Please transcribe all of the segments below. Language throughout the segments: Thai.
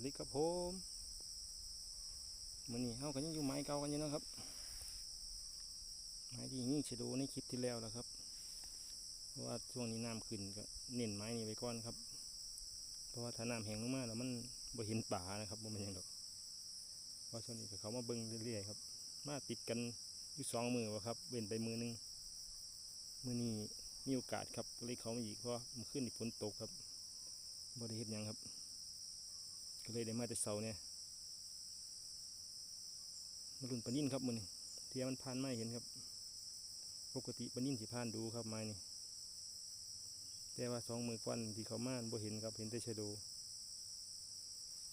วัสดีครับผมมื่อนี้เฮากันยังอยู่ไม้เก่ากันอยู่นะครับ ไม้ที่ยิ่งชะโดในคลิปที่แล้วแล้วครับ เพราะว่าช่วงนี้น้ำขึ้นก็เน้นไม้นี้ไว้ก่อนครับ เพราะว่าถ้าน้ำแห้งลงมาแล้วมันบ่เห็นป่านะครับบ่เป็นยังดอกเพราะช่วงนี้ก็เขามาเบิ่งเรื่อยๆครับ มาติดกันอยู่สองมือวะครับ เว้นไปมือหนึงมือนี้มีโอกาสครับก็เลยเขามาอีกเพราะมันขึ้นนี่ฝนตกครับบ่ได้เฮ็ดหยังครับ เลยได้มาแต่เสาเนี่ยมาลุ่นปนิ่นครับมือนี้เทียมันผ่านไม่เห็นครับ ปกติปนิ่นสิผ่านดูครับไม้นี่แต่ว่าสองมือฟันที่เขาม่านบ่เห็นครับเห็นแต่ชะโด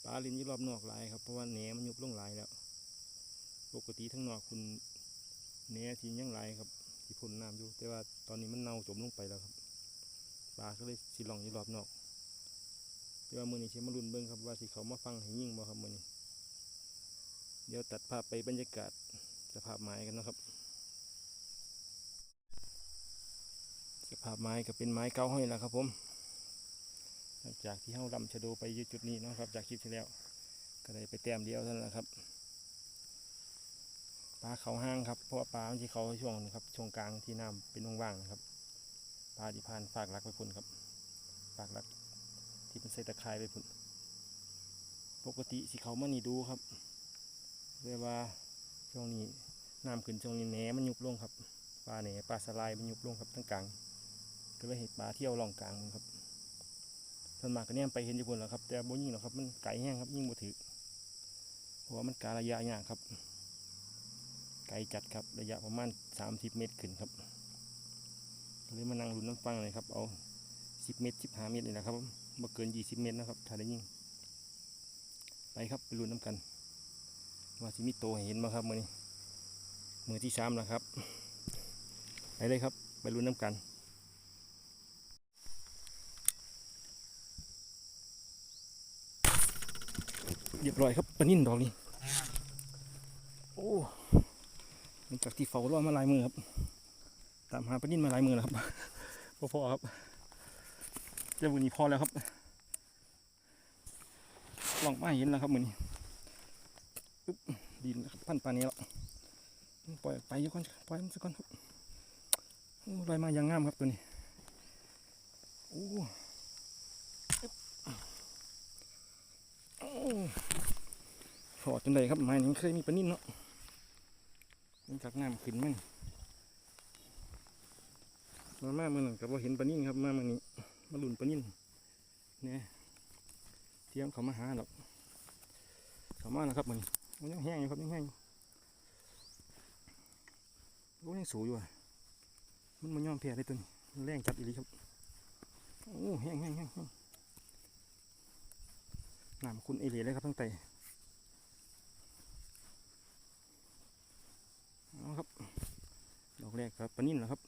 ปลาลินยู่รอบนอกหลายครับเพราะว่าแหนมันยุบลงหลายแล้ว ปกติทั้งนอกคุณแหนที่ยังหลายครับที่พ่นน้ำอยู่ แต่ว่าตอนนี้มันเน่าจมลงไปแล้วครับปลาก็เลยสิลองยู่รอบนอก เดี๋ยวมือนี้เชมารุนเบิ้งครับว่าสิเขามาฟังให้ยิ่งบ่ครับมือนี้ เดี๋ยวตัดภาพไปบรรยากาศสภาพไม้กันนะครับ สภาพไม้ก็เป็นไม้เก่าห้อยแล้วครับผม หลังจากที่เฮาลำชะโดไปยู่จุดนี้นะครับ จากคลิปที่แล้ว ก็ได้ไปแต้มเดียวเท่านั้นแหละครับปลาเขาห้างครับเพราะว่าปลาที่เขาช่วงครับช่วงกลางที่น้ำเป็นว่างๆนะครับปลาที่ผ่านฝากหลักไปพุ่นครับฝากหลัก ที่เป็นใส่ตะไคร้ไปพุ่นปกติสิเขามานี่ดูครับเรียกว่าช่วงนี้น้ำขึ้นช่วงนี้แหนมันยุบลงครับปลาแหนปลาสลายมันยุบลงครับทั้งกลางก็เลยเห็นปลาเที่ยวล่องกลางมันครับส่วนมากก็เนี่ยไปเห็นอยู่พุ่นแล้วครับ แต่บ่ยิงหรอกครับมันไกลแห้งครับยิ่งบ่ถือเพราะว่ามันการะยะยากครับ ไกลจัดครับระยะประมาณ30 เมตรขึ้นครับก็เลยมานั่งลุ้นน้ำฟังเลยครับเอา 10 เมตร15เมตรนี่แหละครับผ มบ่เกิน 20 เมตรนะครับถ้าได้ยิงไปครับไปลุ้นน้ำกันว่าสิมีโตเห็นบ่ครับมือนี้มือที่สามแล้วครับไปเลยครับไปลุ้นน้ำกันเรียบร้อยครับปนิ่นดอกนี้โอ้หลังจากที่เฝ้ารอมาลายมือครับ ตามหาปนิ่นมาลายมือแล้วครับพอๆครับ เจ้าบุญนี้พอแล้วครับลองมาเห็นแล้วครับมือนี้ึ๊บดินพันปลานี้แล้วปล่อยไปยก่อนปล่อยมันสักก่อนครับโอ้ลอยมาอย่างงามครับตัวนี้โอ้อึ๊บโอ้ถอดจนเลยครับไม้นี้เคยมีปลานิ่นเนาะมันจากน้ำขึ้นมั้งมามาเมื่อนั้นกับว่าเห็นปลานิ่นครับมาเมื่อนี้ มาลุ่นปนิ่นเนี่ยเทียมเขามาหาหรอกเขามาแล้วครับมันมันยังแห้งอยู่ครับยังแห้งโอ้ยังสูงอยู่อะมันมันยอมแพ้ได้ตัวนี้แรงจัดอีหลีครับโอ้แห้งแห้งแห้งน้ำคุณเอเลีเลยครับตั้งแต่เอาครับดอกแรกครับปนิ่นแล้วครับ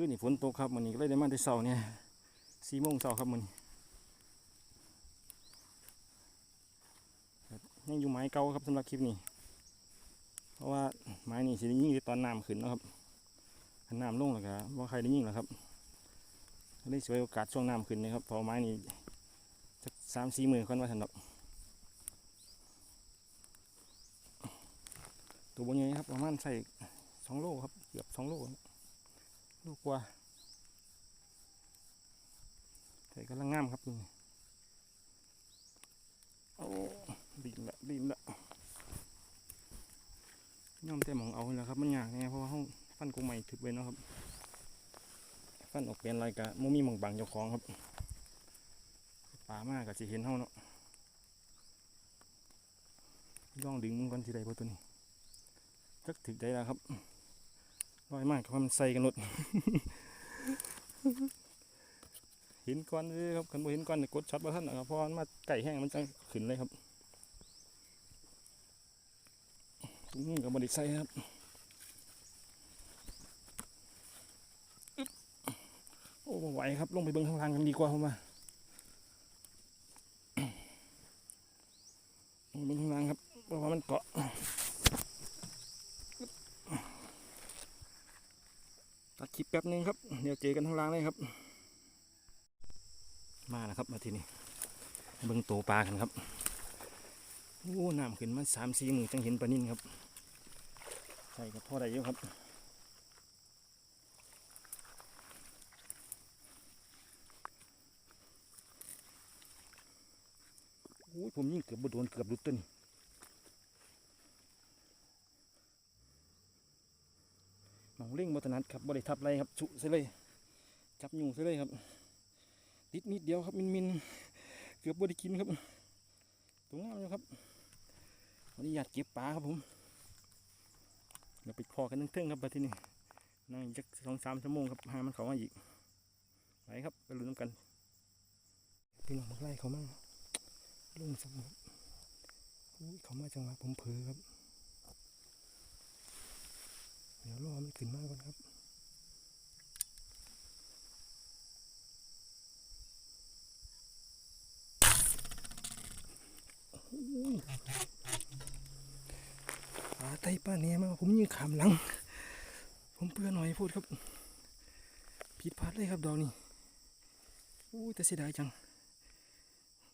คืนนี่ฝนตกครับมันนี้ก็เลยได้มาแต่เช้าเนี่ยสี่โมงเช้าครับมันยังอยู่ไม้เก่าครับสำหรับคลิปนี้ เพราะว่าไม้นี่สิได้ยิ่งตอนน้ำขึ้นนะครับถ้าน้ำลงแล้วก็ว่าใครได้ยิ่งหรอครับก็เลยสวยโอกาสช่วงน้ำขึ้นนะครับพอไม้นี่สักสามสี่หมื่นคนว่าทันดอกตัวบนนี้ครับประมาณใส่สองโลครับเกือบสองโล ลูกกว่าใส่กำลังงามครับนี่โอ้ดินละดินละย่อมแต่หมองเอาแล้วครับมันยากไงเพราะว่าห้องฟันกูใหม่ถึกไว้นะครับ ฟันออกเป็นอะไรกะมุมีมองบังเจ้าของครับป่ามากกะจะเห็นเท่าเนาะย่องดึงมึงก่อนทีใดพอตัวนี้จักถึกได้แล้วครับ ลอยมากครับมันใส่กันหมดเห็นก้อนเลยครับคันบ่เห็นก้อนกดช็อตมาท่านนะครับเพราะมันมาไก่แห้งมันจะขึ้นเลยครับตรงนี้กับบไดิใส่ครับโอ้ไหวครับลงไปเบิ่งข้างล่างกันดีกว่าผมว่าลงไปเบิ่งข้างล่างครับเพราะว่ามันเกาะ ตัดคลิ ปแป๊บนึงครับ เดี๋ยวเจอกันข้างล่างเลยครับ มาแล้วครับมาทีนี้เบิ่งโตปลากันครับโอ้น้ำขึ้นมาสามสี่มือจังเห็นปลานิ่นครับใช่ครับพ่อได้เยอะครับโอ้ยผมยิ่งเกือบบโดนเกือบหลุดต้นหมอง เร่งบัตนัดครับบริทับไรครับชุซะเลยจับอยู่ซะเลยครับ ติดนิดเดียวครับมินมินเกือบบได้กินครับตรงนั้นนะครับวันนี้อยากเก็บปลาครับผมเดี๋ยวไปพอกันเทิงๆครับบัดทีนี้นั่งอีกจักสองสามชั่วโมงครับหามันเขามาอีกไปครับไปลุ้นกันพี่น้องมาไล่เขามาลงสมครับอุ้ยเขามาจังหวะผมเผลอครับ ดี๋ยวรอมันขึ้นมากก่อนครับอุ้ยปลาไตปลาเนี้ยมาผมยิงขามหลัง ผมเพื่อหน่อยพูดครับ ผิดพลาดเลยครับดอกนี้อุ้ยแต่เสียดายจัง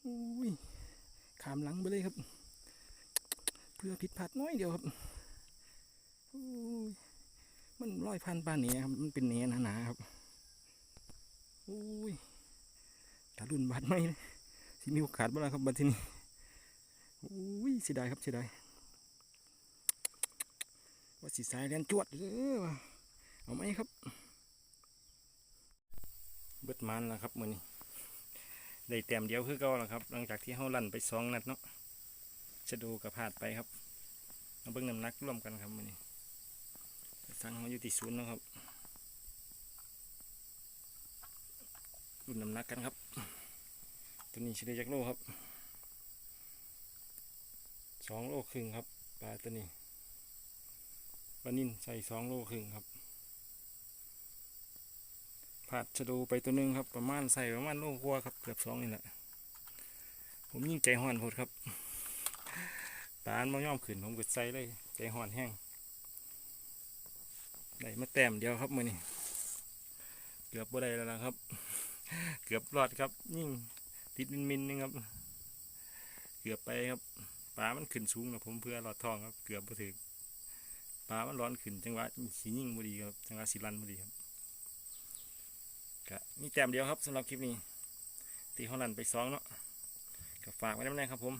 อุ้ยขามหลังไปเลยครับ เพื่อผิดพลาดน้อยเดียวครับอุ้ย มันร้อยพันปลาเนี้ยครับมันเป็นเนี้ยหนาๆครับอุ้ยถ้ารุ่นบาดไหมสิมีโอกาสบ้างครับบัดทีนี้อุ้ยเสียดายครับเสียดายว่าสีสายเรียนจวดเออเอาไหมครับ เบิดมันแล้วครับมือนี้ได้แต้มเดียวคือเก่าแล้วครับ หลังจากที่เฮาลั่นไปสองนัดเนาะชะดูกับพาดไปครับมาเบิ่งน้ำหนักร่วมกันครับมือนี้ สั่งเขาอยู่ที่ศูนย์นะครับรุ่นน้ำหนักกันครับ ตัวนี้เฉลี่ยจากโลครับสองโลครึ่งครับปลาตัวนี้ปลานิ่นใส่สองโลครึ่งครับผัดชะดูไปตัวหนึงครับ ประมาณใส่ประมาณโลกว่าครับเกือบสองนี่แหละผมยิ่งใจห่อนโพดครับปลาอันมาย่อมขึ้นผมก็ใส่เลย ใจห่อนแห้ง ได้มาแต้มเดียวครับมือนี้เกือบบ่ได้แล้วนะครับ เกือบรอดครับยิ่งติดมินๆนึงครับ เกือบไปครับปลามันขึ้นสูงนะผมเพื่อหลอดทองครับ เกือบบ่ถึงปลามันร้อนขึ้นจังหวะสียิ่งบ่ดีครับจังหวะสีรันบ่ดีครับก็มีแต้มเดียวครับสำหรับคลิปนี้ตีเขาลันไปสองเนาะก็ฝากไว้น้ำแน่ครับผม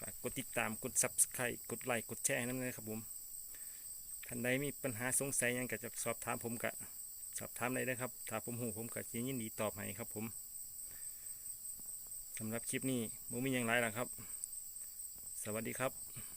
ฝากกดติดตามกด subscribe กดไลค์กดแชร์ให้น้ำแน่ครับผม ท่านใดมีปัญหาสงสัยยังก็จะสอบถามผมกะสอบถามได้นะครับ ถ้าผมหูผมก็จะยินดีตอบให้ครับผมสำหรับคลิปนี้มูมียังไรล่ะครับ สวัสดีครับ